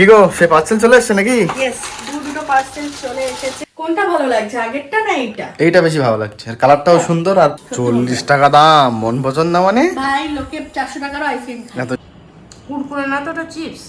কি গো সে পার্সেল চলে এসছে নাকি? ইয়েস দু দুটো পার্সেল চলে এসেছে। কোনটা ভালো লাগছে আগেরটা না এইটা? এইটা বেশি ভালো লাগছে। আর কালারটাও সুন্দর আর চল্লিশ টাকা দাম মন পছন্দ না মানে? ভাই লোকে চারশো টাকারও আইসক্রিম এত কুরকুরে না তো ওটা চিপস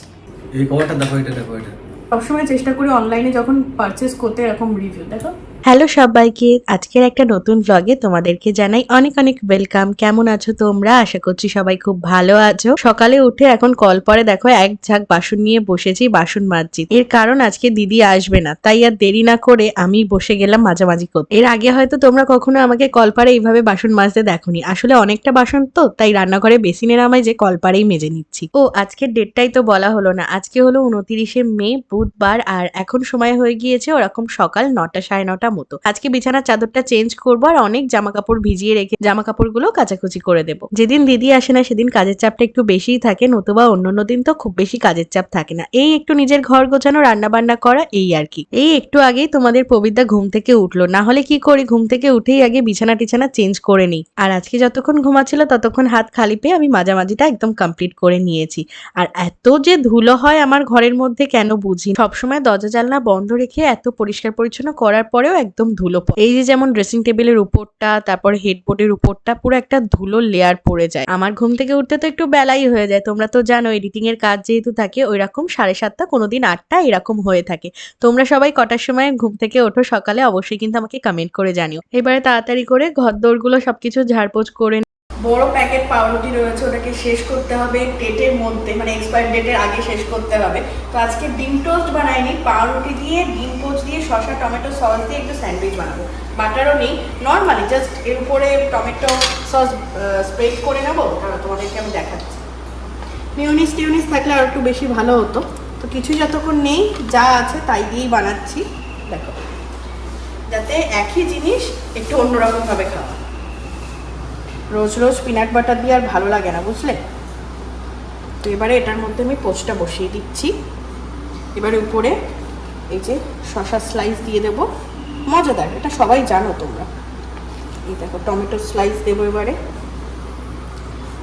এই কভারটা দেখো এটা দেখো এটা। সবসময় চেষ্টা করি অনলাইনে যখন পারচেস করতে এরকম রিভিউ দেখো। হ্যালো সবাইকে, আজকের একটা নতুন ব্লগে তোমাদেরকে জানাই অনেক অনেক ওয়েলকাম কেমন আছো তোমরা? আশা করছি সবাই খুব ভালো আছো। সকালে উঠে এখন কল পরে দেখো এক ঝাঁক বাসন নিয়ে বসেছি, বাসন মাজছি। এর কারণ আজকে দিদি আসবে না, তাই আর দেরি না করে আমি বসে গেলাম মাঝামাঝি করতে। এর আগে হয়তো তোমরা কখনো আমাকে কল কলপারে এইভাবে বাসন মাজতে দেখোনি। আসলে অনেকটা বাসন তো, তাই রান্নাঘরে বেসিনের আমায় যে কলপারেই মেজে নিচ্ছি। ও, আজকের ডেটটাই তো বলা হলো না। আজকে হলো উনতিরিশে মে, বুধবার। আর এখন সময় হয়ে গিয়েছে ওরকম সকাল নটা সাড়ে নটা মতো। আজকে বিছানার চাদরটা চেঞ্জ করব আর অনেক জামা কাপড় ভিজিয়ে রেখে জামা কাপড়গুলো কাচাকুচি করে দেবো। যেদিন দিদি আসে না, সেদিন কাজের চাপটা একটু বেশিই থাকে, নতুবা অন্যান্য দিন তো খুব বেশি কাজের চাপ থাকে না। এই একটু নিজের ঘর গোছানো রান্না বান্না করা, এই আর কি। এই একটু আগেই তোমাদের পবিত্রা ঘুম থেকে উঠল। না হলে কি করি, ঘুম থেকে উঠেই আগে বিছানা টিছানা চেঞ্জ করে নিই। আর আজকে যতক্ষণ ঘুমাচ্ছিল, ততক্ষণ হাত খালি পেয়ে আমি মাঝামাঝিটা একদম কমপ্লিট করে নিয়েছি। আর এত যে ধুলো হয় আমার ঘরের মধ্যে কেন বুঝি সবসময় দরজা জানলা বন্ধ রেখে এত পরিষ্কার পরিচ্ছন্ন করার পরেও একদম ধুলো। এই যে যেমন ড্রেসিং টেবিলের উপরটা, তারপর হেডবোর্ডের উপরটা, পুরো একটা ধুলো লেয়ার পড়ে যায়। আমার ঘুম থেকে উঠতে তো একটু বেলাই হয়ে যায়। তোমরা তো জানো এডিটিং এর কাজ যেহেতু থাকে ওই রকম সাড়ে সাতটা, কোনোদিন আটটা এরকম হয়ে থাকে। তোমরা সবাই কটার সময় ঘুম থেকে ওঠো সকালে, অবশ্যই কিন্তু আমাকে কমেন্ট করে জানিও। এবারে তাড়াতাড়ি করে ঘর দৌড়গুলো সবকিছু ঝাড়পোছ করে বড় প্যাকেট পাউরুটি রয়েছে, ওটাকে শেষ করতে হবে ডেটের মধ্যে মানে এক্সপায়ার ডেটের আগে শেষ করতে হবে। তো আজকে ডিম টোস্ট বানাইনি, পাউরুটি দিয়ে, ডিম পোস্ট দিয়ে, শসা, টমেটো সস দিয়ে একটু স্যান্ডউইচ বানাবো। বাটারও নেই নর্মালি জাস্ট এর উপরে টমেটো সস স্প্রেড করে নেব তোমাদেরকে আমি দেখাচ্ছি। মিউনিস টিউনিস থাকলে আর একটু বেশি ভালো হতো। তো কিছু যতক্ষণ নেই, যা আছে তাই দিয়েই বানাচ্ছি। দেখো, যাতে একই জিনিস একটু অন্যরকমভাবে খাওয়া রোজ রোজ পিনাট বাটার দিয়ে আর ভালো লাগে না, বুঝলে? তো এবারে এটার মধ্যে আমি পোচটা বসিয়ে দিচ্ছি। এবারে উপরে এই যে শশা স্লাইস দিয়ে দেব। মজাদার, এটা সবাই জানো তোমরা। এই দেখো, টমেটো স্লাইস দেবো এবারে।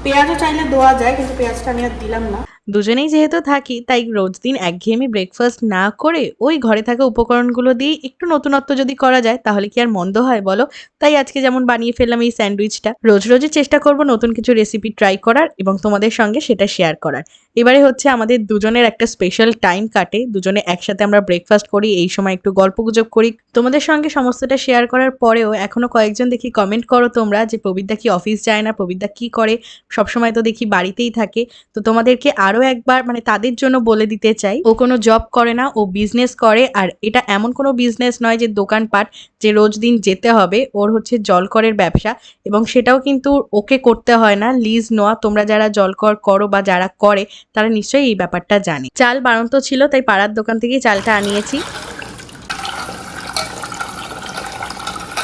পেঁয়াজও চাইলে দেওয়া যায়, কিন্তু পেঁয়াজটা আমি আর দিলাম না। দুজনেই যেহেতু থাকি, তাই রোজ দিন একঘেয়েমি ব্রেকফাস্ট না করে ওই ঘরে থাকা উপকরণগুলো দিয়ে একটু নতুনত্ব যদি করা যায়, তাহলে কি আর মন্দ হয় বলো? তাই আজকে যেমন বানিয়ে ফেললাম এই স্যান্ডউইচটা, রোজ রোজই চেষ্টা করব নতুন কিছু রেসিপি ট্রাই করার এবং তোমাদের সঙ্গে সেটা শেয়ার করার। এবারে হচ্ছে আমাদের দুজনের একটা স্পেশাল টাইম কাটে, দুজনে একসাথে আমরা ব্রেকফাস্ট করি, এই সময় একটু গল্প গুজব করি। তোমাদের সঙ্গে সমস্তটা শেয়ার করার পরেও এখনও কয়েকজন দেখি কমেন্ট করো তোমরা যে প্রবিদ্যা কি অফিস যায় না প্রবিদ্যা কি করে? সবসময় তো দেখি বাড়িতেই থাকে। তো তোমাদেরকে আরও একবার মানে তাদের জন্য বলে দিতে চাই, ও কোনো জব করে না, ও বিজনেস করে। আর এটা এমন কোনো বিজনেস নয় যে দোকানপাট যে রোজ দিন যেতে হবে, ওর হচ্ছে জলকরের ব্যবসা। এবং সেটাও কিন্তু ওকে করতে হয় না। লিজ, নোয়া, তোমরা যারা জলকর করো বা যারা করে, তারা নিশ্চয়ই এই ব্যাপারটা জানে। চাল বাড়ন্ত ছিল, তাই পাড়ার দোকান থেকেই চালটা আনিয়েছি।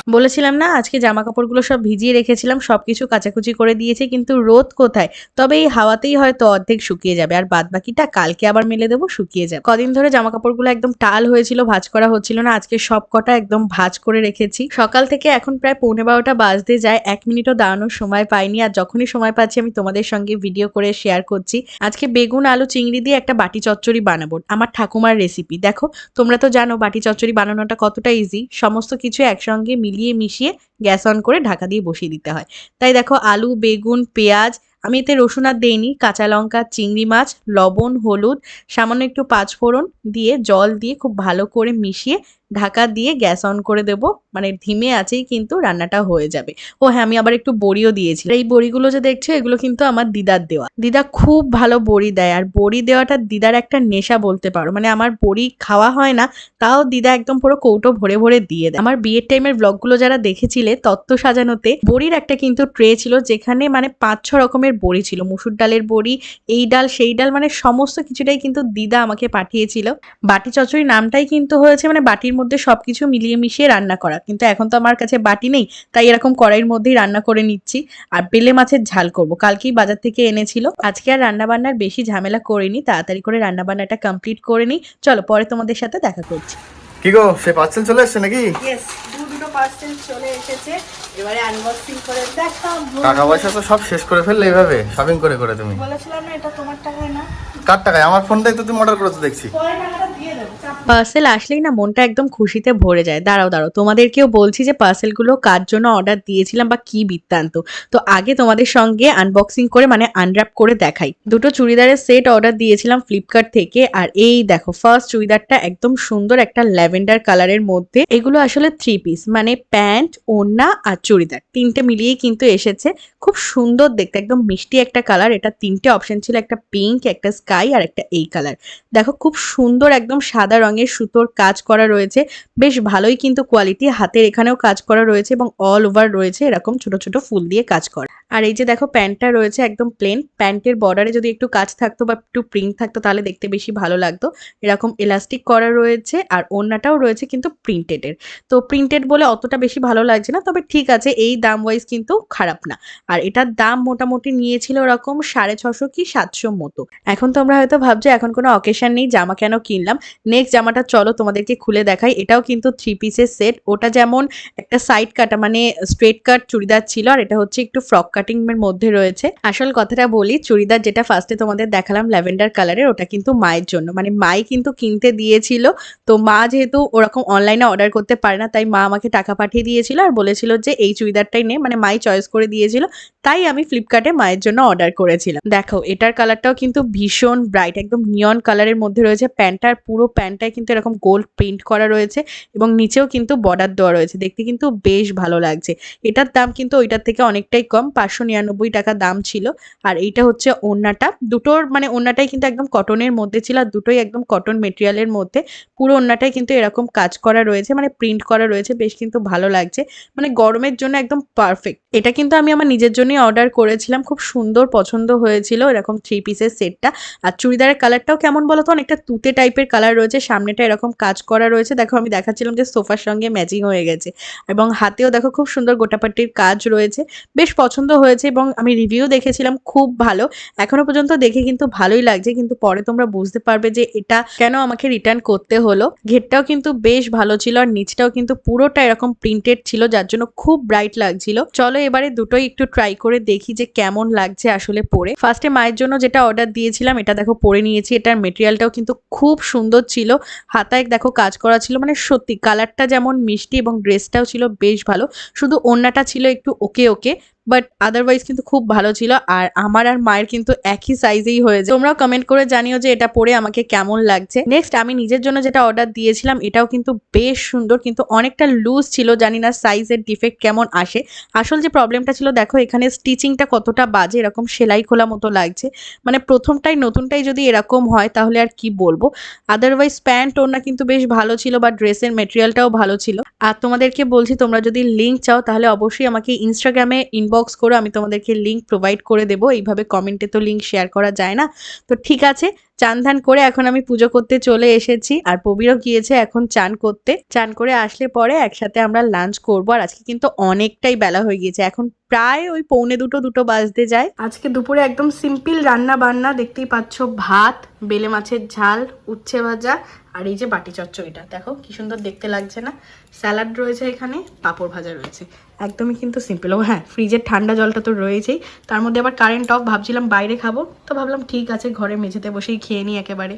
বলেছিলাম না, আজকে জামা কাপড়গুলো সব ভিজিয়ে রেখেছিলাম, সবকিছু কাচাকুচি করে দিয়েছে, কিন্তু রোদ কোথায়? তবে এই হাওয়াতেই হয়তো অর্ধেক শুকিয়ে যাবে, আর বাদ বাকিটা কালকে আবার মেলে দেবো, শুকিয়ে যাবে। কদিন ধরে জামা কাপড়গুলো একদম টাল হয়েছিল, ভাজ করা হচ্ছিল না, আজকে সব কটা একদম ভাজ করে রেখেছি। সকাল থেকে এখন প্রায় পৌনে বারোটা বাজতে যায়, এক মিনিটও দাঁড়ানোর সময় পাইনি, আর যখনই সময় পাচ্ছি আমি তোমাদের সঙ্গে ভিডিও করে শেয়ার করছি। আজকে বেগুন, আলু, চিংড়ি দিয়ে একটা বাটি চচ্চড়ি বানাবো, আমার ঠাকুমার রেসিপি দেখো, তোমরা তো জানো, বাটি চচ্চড়ি বানানোটা কতটা ইজি সমস্ত কিছু একসঙ্গে মিলিয়ে মিশিয়ে গ্যাস অন করে ঢাকা দিয়ে বসিয়ে দিতে হয়। তাই দেখো আলু, বেগুন, পেঁয়াজ, আমি এতে রসুন আর দেইনি, কাঁচা লঙ্কা, চিংড়ি মাছ, লবণ, হলুদ, সামান্য একটু পাঁচফোড়ন দিয়ে জল দিয়ে খুব ভালো করে মিশিয়ে ঢাকা দিয়ে গ্যাস অন করে দেব। মানে ধিমে আছেই কিন্তু রান্নাটা হয়ে যাবে। ও হ্যাঁ আমি আবার একটু বড়িও দিয়েছি। এই বড়িগুলো যে দেখছ, এগুলো কিন্তু আমার দিদার দেওয়া। দিদা খুব ভালো বড়ি দেয়। আর বড়ি দেওয়াটা দিদার একটা নেশা বলতে পারো। মানে আমার বড়ি খাওয়া হয় না, তাও দিদা একদম পুরো কৌটো ভরে ভরে দিয়ে দেয়। আমার বিয়ের টাইমের ব্লগগুলো যারা দেখেছিলে, তত্ত্ব সাজানোতে, বড়ির একটা কিন্তু ট্রে ছিল, যেখানে মানে পাঁচ ছ রকমের বড়ি ছিল। মুসুর ডালের বড়ি, এই ডাল, সেই ডাল মানে সমস্ত কিছুটাই কিন্তু দিদা আমাকে পাঠিয়েছিল। বাটি চচড়ি নামটাই কিন্তু হয়েছে মানে বাটির মধ্যে সবকিছু মিলিয়ে মিশিয়ে রান্না করা। কিন্তু এখন তো আমার কাছে বাটি নেই তাই এরকম কড়াইয়ের মধ্যেই রান্না করে নিচ্ছি। আর বেলে মাছের ঝাল করব। কালকেই বাজার থেকে এনেছিল। আজকে আর রান্নাবান্নার বেশি ঝামেলা করিনি তাড়াতাড়ি করে রান্নাবান্নাটা কমপ্লিট করে নিই। চলো পরে তোমাদের সাথে দেখা করছি। কি গো সে পার্সেল চলে এসছে নাকি? ইয়েস দু দুটো পার্সেল চলে এসেছে। এবারে আনবক্সিং করে দেখাবো। টাকা পয়সা তো সব শেষ করে ফেললে এইভাবে শপিং করে করে তুমি। বলেছিলাম না এটা তোমার টাকায় না। কার টাকায়? আমার ফোনটাই তো তুমি অর্ডার করেছ দেখছি। পরে টাকাটা দিয়ে দেবো পার্সেল আসলেই না মনটা একদম খুশিতে ভরে যায়। দাঁড়াও দাঁড়াও তোমাদেরকেও বলছি যে পার্সেলগুলো কার জন্য অর্ডার দিয়েছিলাম বা কি বৃত্তান্ত। তো আগে তোমাদের সঙ্গে আনবক্সিং করে মানে আনর্যাপ করে দেখাই। দুটো চুড়িদারের সেট অর্ডার দিয়েছিলাম ফ্লিপকার্ট থেকে আর এই দেখো ফার্স্ট চুড়িদারটা একদম সুন্দর একটা ল্যাভেন্ডার কালারের মধ্যে। এগুলো আসলে থ্রি পিস মানে প্যান্ট ওড়না আর চুড়িদার। তিনটে মিলিয়েই কিন্তু এসেছে। খুব সুন্দর দেখতে, একদম মিষ্টি একটা কালার এটা তিনটে অপশন ছিল, একটা পিঙ্ক একটা স্কাই আর একটা এই কালার দেখো, খুব সুন্দর একদম সাদা রঙের সুতোর কাজ করা রয়েছে। বেশ ভালোই কিন্তু কোয়ালিটি হাতের এখানেও কাজ করা রয়েছে এবং অল ওভার রয়েছে। এরকম ছোট ছোট ফুল দিয়ে কাজ করা। আর এই যে দেখো প্যান্টটা রয়েছে একদম প্লেন প্যান্টের বর্ডারে যদি একটু কাজ থাকতো বা একটু প্রিন্ট থাকতো তাহলে দেখতে বেশি ভালো লাগতো। এরকম এলাস্টিক করা রয়েছে আর ওড়নাটাও রয়েছে কিন্তু প্রিন্টেডের তো প্রিন্টেড বলে অতটা বেশি ভালো লাগছে না, তবে ঠিক আছে, এই দাম ওয়াইজ কিন্তু খারাপ না। আর এটার দাম মোটামুটি নিয়েছিল ওরকম সাড়ে ছশো কি সাতশো মতো। এখন তোমরা হয়তো ভাবছ এখন কোনো অকেশন নেই, জামা কেন কিনলাম? নেক্সট জামাটা চলো তোমাদেরকে খুলে দেখাই। এটাও কিন্তু থ্রি পিসের সেট ওটা যেমন একটা সাইড কাটা মানে স্ট্রেট কাট চুড়িদার ছিল আর এটা হচ্ছে একটু ফ্রক কাটিং এর মধ্যে রয়েছে। আসল কথাটা বলি, চুড়িদার যেটা ফার্স্টে তোমাদের দেখালাম ল্যাভেন্ডার কালারের, ওটা কিন্তু মায়ের জন্য। মানে মাই কিন্তু কিনতে দিয়েছিল, তো মা যেহেতু ওরকম অনলাইনে অর্ডার করতে পারে না, তাই মা আমাকে টাকা পাঠিয়ে দিয়েছিল আর বলেছিল যে এই চুড়িদারটাই নে। মানে মাই চয়েস করে দিয়েছিল, তাই আমি ফ্লিপকার্টে মায়ের জন্য অর্ডার করেছিলাম। দেখো, এটার কালারটাও কিন্তু ভীষণ ব্রাইট একদম নিয়ন কালারের মধ্যে রয়েছে। প্যান্টটার পুরো প্যান্টটায় কিন্তু এরকম গোল্ড প্রিন্ট করা রয়েছে এবং নিচেও কিন্তু বর্ডার দেওয়া রয়েছে। দেখতে কিন্তু বেশ ভালো লাগছে। এটার দাম কিন্তু ওইটার থেকে অনেকটাই কম পাঁচশো নিরানব্বই টাকা দাম ছিল। আর এইটা হচ্ছে ওড়নাটা। দুটোর মানে ওড়নাটাই কিন্তু একদম কটনের মধ্যে ছিল আর দুটোই একদম কটন মেটেরিয়ালের মধ্যে। পুরো ওড়নাটাই কিন্তু এরকম কাজ করা রয়েছে মানে প্রিন্ট করা রয়েছে। বেশ কিন্তু ভালো লাগছে। মানে গরমের জন্য একদম পারফেক্ট এটা কিন্তু আমি আমার নিজের জন্যই অর্ডার করেছিলাম। খুব সুন্দর পছন্দ হয়েছিল এরকম থ্রি পিসের সেটটা আর চুড়িদারের কালারটাও কেমন বলো তো অনেকটা তুতে টাইপের কালার রয়েছে। সামনেটা এরকম কাজ করা রয়েছে। দেখো, আমি দেখাচ্ছিলাম যে সোফার সঙ্গে ম্যাচিং হয়ে গেছে। এবং হাতেও দেখো খুব সুন্দর গোটাপাটির কাজ রয়েছে। বেশ পছন্দ হয়েছে এবং আমি রিভিউ দেখেছিলাম, খুব ভালো। এখনও পর্যন্ত দেখে কিন্তু ভালোই লাগছে, কিন্তু পরে তোমরা বুঝতে পারবে যে এটা কেন আমাকে রিটার্ন করতে হলো। ঘেরটাও কিন্তু বেশ ভালো ছিল আর নিচটাও কিন্তু পুরোটা এরকম প্রিন্টেড ছিল, যার জন্য খুব ব্রাইট লাগছিল। চলো এবারে দুটোই একটু ট্রাই করে দেখি যে কেমন লাগছে আসলে পরে। ফার্স্টে মায়ের জন্য যেটা অর্ডার দিয়েছিলাম, এটা দেখো পরে নিয়েছি। এটার মেটেরিয়ালটাও কিন্তু খুব সুন্দর ছিল। হাতায় দেখো কাজ করা ছিল মানে সত্যি কালারটা যেমন মিষ্টি এবং ড্রেসটাও ছিল বেশ ভালো। শুধু ওড়নাটা ছিল একটু ওকে ওকে। বাট আদারওয়াইজ কিন্তু খুব ভালো ছিল। আর আমার আর মায়ের কিন্তু একই সাইজেই হয়েছে তোমরাও কমেন্ট করে জানিও যে এটা পরে আমাকে কেমন লাগছে। নেক্সট আমি নিজের জন্য যেটা অর্ডার দিয়েছিলাম, এটাও কিন্তু বেশ সুন্দর, কিন্তু অনেকটা লুজ ছিল, জানি না সাইজের ডিফেক্ট কেমন আসে। আসল যে প্রবলেমটা ছিল, দেখো এখানে স্টিচিংটা কতটা বাজে, এরকম সেলাই খোলা মতো লাগছে। মানে প্রথমটাই, নতুনটাই যদি এরকম হয়, তাহলে আর কি বলব? আদারওয়াইজ প্যান্ট ওড়না কিন্তু বেশ ভালো ছিল, বা ড্রেসের মেটেরিয়ালটাও ভালো ছিল। আর তোমাদেরকে বলছি, তোমরা যদি লিঙ্ক চাও, তাহলে অবশ্যই আমাকে ইনস্টাগ্রামে ইনবক্স করো আমি তোমাদেরকে লিঙ্ক প্রোভাইড করে দেবো। এইভাবে কমেন্টে তো লিঙ্ক শেয়ার করা যায় না। তো ঠিক আছে চান ধান করে এখন আমি পুজো করতে চলে এসেছি। আর প্রবীরও গিয়েছে এখন চান করতে। চান করে আসলে পরে একসাথে আমরা লাঞ্চ করব। আর আজকে কিন্তু অনেকটাই বেলা হয়ে গিয়েছে। এখন প্রায় ওই পৌনে দুটো দুটো বাজতে যায়। আজকে দুপুরে একদম সিম্পল রান্না বান্না। দেখতেই পাচ্ছ, ভাত, বেলে মাছের ঝাল, উচ্ছে ভাজা আর এই যে বাটি চচ্চড়িটা। দেখো কি সুন্দর দেখতে লাগছে না? স্যালাড রয়েছে এখানে, পাঁপড় ভাজা রয়েছে। একদমই কিন্তু সিম্পল। ও হ্যাঁ ফ্রিজের ঠান্ডা জলটা তো রয়েছেই। তার মধ্যে আবার কারেন্ট অফ, ভাবছিলাম বাইরে খাব। তো ভাবলাম ঠিক আছে, ঘরে মেঝেতে বসেই খেয়ে নিই একেবারে।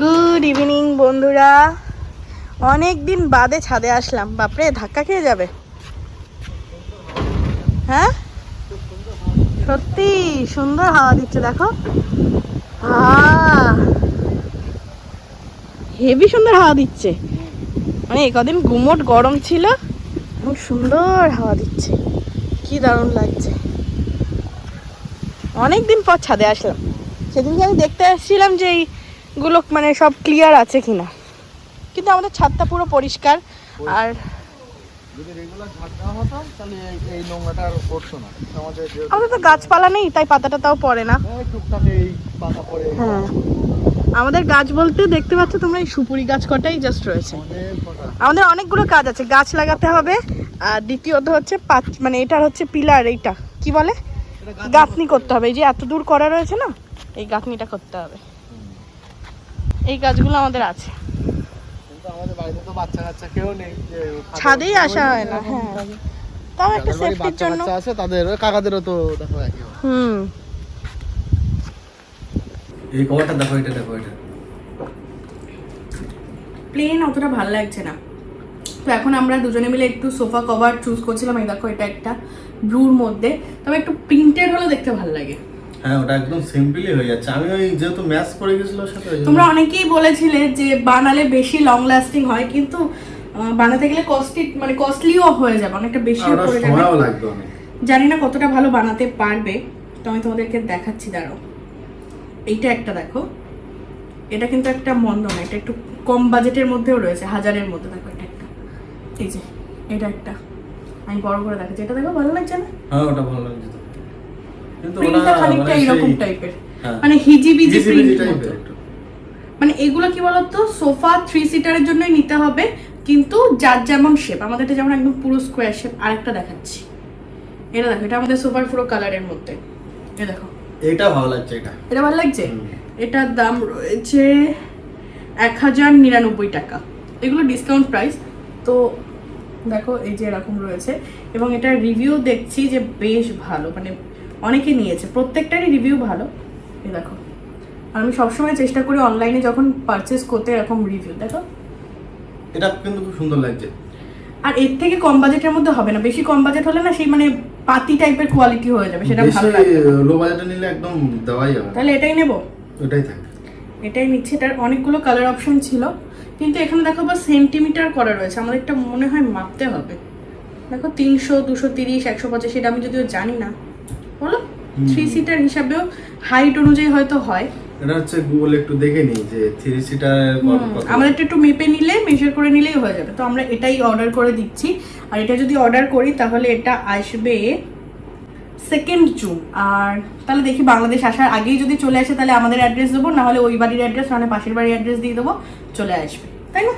গুড ইভিনিং বন্ধুরা। অনেক দিন বাদে ছাদে আসলাম। বাপরে, ধাক্কা খেয়ে যাবে। হ্যাঁ? সত্যি, সুন্দর হাওয়া দিচ্ছে, দেখো। হেভি সুন্দর হাওয়া দিচ্ছে। মানে কদিন গুমোট গরম ছিল। এখন সুন্দর হাওয়া দিচ্ছে। কি দারুণ লাগছে। অনেক দিন পর ছাদে আসলাম। সেদিনকে আমি দেখতে এসেছিলাম যে এইগুলো মানে সব ক্লিয়ার আছে কিনা। কিন্তু আমাদের ছাদটা পুরো পরিষ্কার আর আমাদের তো গাছপালা নেই তাই পাতাটা তাও পড়ে না। পড়ে। হ্যাঁ। আমাদের গাছ বলতে দেখতে পাচ্ছ তোমরা এই সুপুরি গাছ কটাই জাস্ট রয়েছে। আমাদের অনেকগুলো কাজ আছে। গাছ লাগাতে হবে আর দ্বিতীয়ত হচ্ছে পাঁচ মানে এটার হচ্ছে পিলার এইটা। কি বলে? গাঁথনি করতে হবে। এই যে এত দূর করা রয়েছে না এই গাঁথনিটা করতে হবে। এই গাছগুলো আমাদের আছে। কিন্তু আমাদের বাড়িতে তো বাচ্চা কাচ্চা কেউ নেই যে ছাদে ছাদেই আসা হয় না, হ্যাঁ। তাও একটা সেফটির জন্য। আছে তাদের কাকাদেরও তো দেখো একই হুম। এই কভারটা দেখো এটা দেখো এটা। প্লেন অতটা ভালো লাগছে না। তো এখন আমরা দুজনে মিলে একটু সোফা কভার চুজ করছিলাম এই দেখো এটা একটা। ব্লুর মধ্যে তবে একটু প্রিন্টেড হলে দেখতে ভালো লাগে। হ্যাঁ ওটা একদম সিম্পলি হয়ে যাচ্ছে। আমি ওই যেহেতু ম্যাচ করে গেছিল ওর সাথে তোমরা অনেকেই বলেছিলে যে বানালে বেশি লং লাস্টিং হয় কিন্তু বানাতে গেলে কস্টলি মানে কস্টলিও হয়ে যাবে অনেকটা বেশি পড়ে যাবে। জানি না কতটা ভালো বানাতে পারবে তো আমি তোমাদেরকে দেখাচ্ছি দাঁড়াও। এইটা একটা দেখো। এটা কিন্তু একটা মন্দ না এটা একটু কম বাজেটের মধ্যেও রয়েছে হাজারের মধ্যে। দেখো এটা একটা। এই যে এটা একটা। আমি বড় করে দেখাচ্ছি। এটা দেখো ভালো লাগছে না? হ্যাঁ ওটা ভালো লাগছে তো। কিন্তু প্রিন্টটা খানিকটা এরকম টাইপের হ্যাঁ। মানে হিজিবিজি প্রিন্ট মানে এগুলো কি বলতো সোফা থ্রি সিটারের জন্যই নিতে হবে কিন্তু যার যেমন শেপ আমাদের এটা যেমন একদম পুরো স্কোয়ার শেপ আরেকটা দেখাচ্ছি। এটা দেখো এটা আমাদের সোফার পুরো কালারের মধ্যে। এ দেখো। এইটা ভালো লাগছে এটা। এটা ভালো লাগছে? এটার দাম রয়েছে এক হাজার নিরানব্বই টাকা। এগুলো ডিসকাউন্ট প্রাইস তো দেখো এই যে এরকম রয়েছে। এবং এটার রিভিউ দেখছি যে বেশ ভালো মানে অনেকে নিয়েছে প্রত্যেকটারই রিভিউ ভালো। এই দেখো। আর আমি সবসময় চেষ্টা করি অনলাইনে যখন পারচেস করতে এরকম রিভিউ দেখো। এটা কিন্তু খুব সুন্দর লাগছে। আর এর থেকে কম বাজেটের মধ্যে হবে না। বেশি কম বাজেট হলে না সেই মানে পাতি টাইপের কোয়ালিটি হয়ে যাবে সেটা ভালো লাগবে লো বাজেটে নিলে একদম দেওয়াই যাবে তাহলে এটাই নেব? ওটাই থাকে এটাই নিচ্ছে এটার অনেকগুলো কালার অপশন ছিল। কিন্তু এখানে দেখো বা সেন্টিমিটার করা রয়েছে আমাদের একটা মনে হয় মাপতে হবে। দেখো তিনশো দুশো তিরিশ একশো পঁচাশি এটা আমি যদিও জানি না। বলো? থ্রি সিটার হিসাবেও হাইট অনুযায়ী হয়তো হয়। এটা হচ্ছে গুগলে একটু দেখে নিই যে থ্রি সিটার আমাদের একটু মেপে নিলে মেজার করে নিলেই হয়ে যাবে। তো আমরা এটাই অর্ডার করে দিচ্ছি। আর এটা যদি অর্ডার করি তাহলে এটা আসবে সেকেন্ড জুন আর তাহলে দেখি বাংলাদেশ আসার আগেই যদি চলে আসে, তাহলে আমাদের অ্যাড্রেস দেবো, না হলে ওই বাড়ির অ্যাড্রেস মানে পাশের বাড়ির অ্যাড্রেস দিয়ে দেবো, চলে আসবে। তাই না?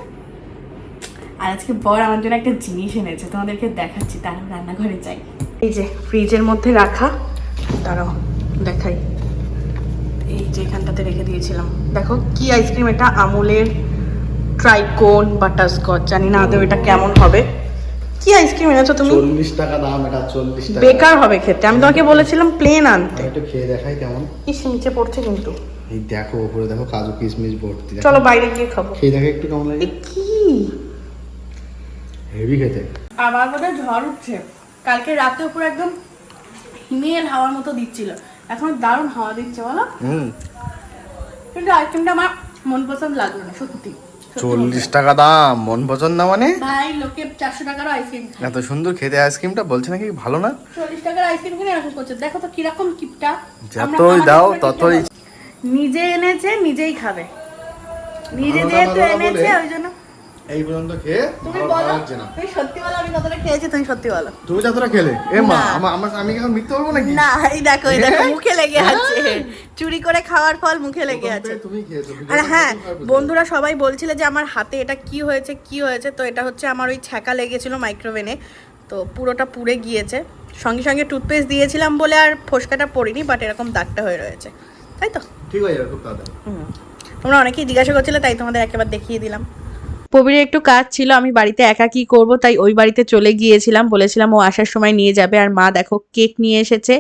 আর আজকে বর আমার জন্য একটা জিনিস এনেছে, তোমাদেরকে দেখাচ্ছি তার রান্নাঘরে যাই। এই যে ফ্রিজের মধ্যে রাখা, দাঁড়াও, দেখাই। এই যে এখানটাতে রেখে দিয়েছিলাম। দেখো কি আইসক্রিম এটা আমুলের ট্রাইকোন বাটারস্কচ জানি না আদৌ এটা কেমন হবে। কি আইসক্রিম এনেছো তুমি? চল্লিশ টাকা দাম এটা চল্লিশ টাকা। বেকার হবে খেতে। আমি তোমাকে বলেছিলাম প্লেন আনতে। একটু খেয়ে দেখাই কেমন। ইস নিচে পড়ছে কিন্তু। এই দেখো উপরে দেখো কাজু কিশমিশ ভর্তি। চলো বাইরে গিয়ে খাব। খেয়ে দেখো একটু কেমন লাগে। কি? হেভি খেতে। আবার বোধহয় ঝড় উঠছে। কালকে রাতে উপরে একদম হিমেল হাওয়ার মতো দিচ্ছিল। এখন দারুণ হাওয়া দিচ্ছে বলো? হুম। কিন্তু আইসক্রিমটা আমার মন পছন্দ লাগল না সত্যি। চল্লিশ টাকা দাম মন পছন্দ না মানে? ভাই লোকে চারশো টাকার আইসক্রিম এত সুন্দর খেতে আইসক্রিমটা বলছে নাকি ভালো না? চল্লিশ টাকার আইসক্রিম কিনে এরকম করছে। দেখো তো কীরকম কিপটা। যতই দাও ততই নিজে এনেছে নিজেই খাবে। নিজে যেহেতু এনেছে ওই জন্য এই পর্যন্ত খেয়ে তুমি বলো না। তুমি সত্যি বলো আমি কতটা খেয়েছি তুমি সত্যি বলো তুমি যতটা খেলে? এ মা আমার আমি এখন মিথ্যে বলব নাকি? না এই দেখো এই দেখো মুখে লেগে আছে। চুরি করে খাওয়ার ফল মুখে লেগে আছে। তুমি খেয়েছো আর হ্যাঁ বন্ধুরা সবাই বলছিল যে আমার হাতে এটা কি হয়েছে কি হয়েছে? তো এটা হচ্ছে আমার ওই ছ্যাঁকা লেগেছিল মাইক্রোওভেনে তো পুরোটা পুড়ে গিয়েছে। সঙ্গে সঙ্গে টুথপেস্ট দিয়েছিলাম বলে আর ফোসকাটা পড়িনি বাট এরকম দাগটা হয়ে রয়েছে। তাই তো? ঠিক হয়ে যাবে খুব তাড়াতাড়ি। তোমরা অনেকেই জিজ্ঞাসা করছিলে তাই তোমাদের একেবারে দেখিয়ে দিলাম। প্রবীরের একটু কাজ ছিল, আমি বাড়িতে একা কি করব, তাই ওই বাড়িতে চলে গিয়েছিলাম, বলেছিলাম ও আসার সময় নিয়ে যাবে। আর মা দেখো, কেক নিয়ে এসেছে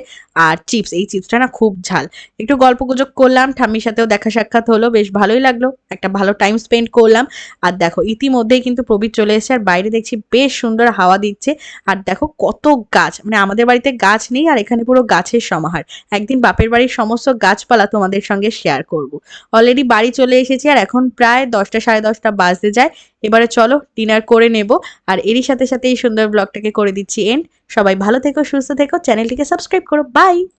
আর চিপস। এই চিপসটা না খুব ঝাল। একটু গল্প গুজব করলাম, ঠাম্মির সাথেও দেখা সাক্ষাৎ হলো, বেশ ভালোই লাগল। একটা ভালো টাইম স্পেন্ড করলাম। আর দেখো, ইতিমধ্যেই কিন্তু প্রবীর চলে এসেছে, আর বাইরে দেখছি বেশ সুন্দর হাওয়া দিচ্ছে। আর দেখো কত গাছ মানে আমাদের বাড়িতে গাছ নেই, আর এখানে পুরো গাছের সমাহার। একদিন বাপের বাড়ির সমস্ত গাছপালা তোমাদের সঙ্গে শেয়ার করব। অলরেডি বাড়ি চলে এসেছি, আর এখন প্রায় দশটা, সাড়ে দশটা বাজতে যায়। এবারে চলো ডিনার করে নেব। আর এরই সাথে সাথে এই সুন্দর ব্লগটাকে করে দিচ্ছি। এন্ড সবাই ভালো থেকো, সুস্থ থেকো, চ্যানেলটিকে সাবস্ক্রাইব করো। বাই!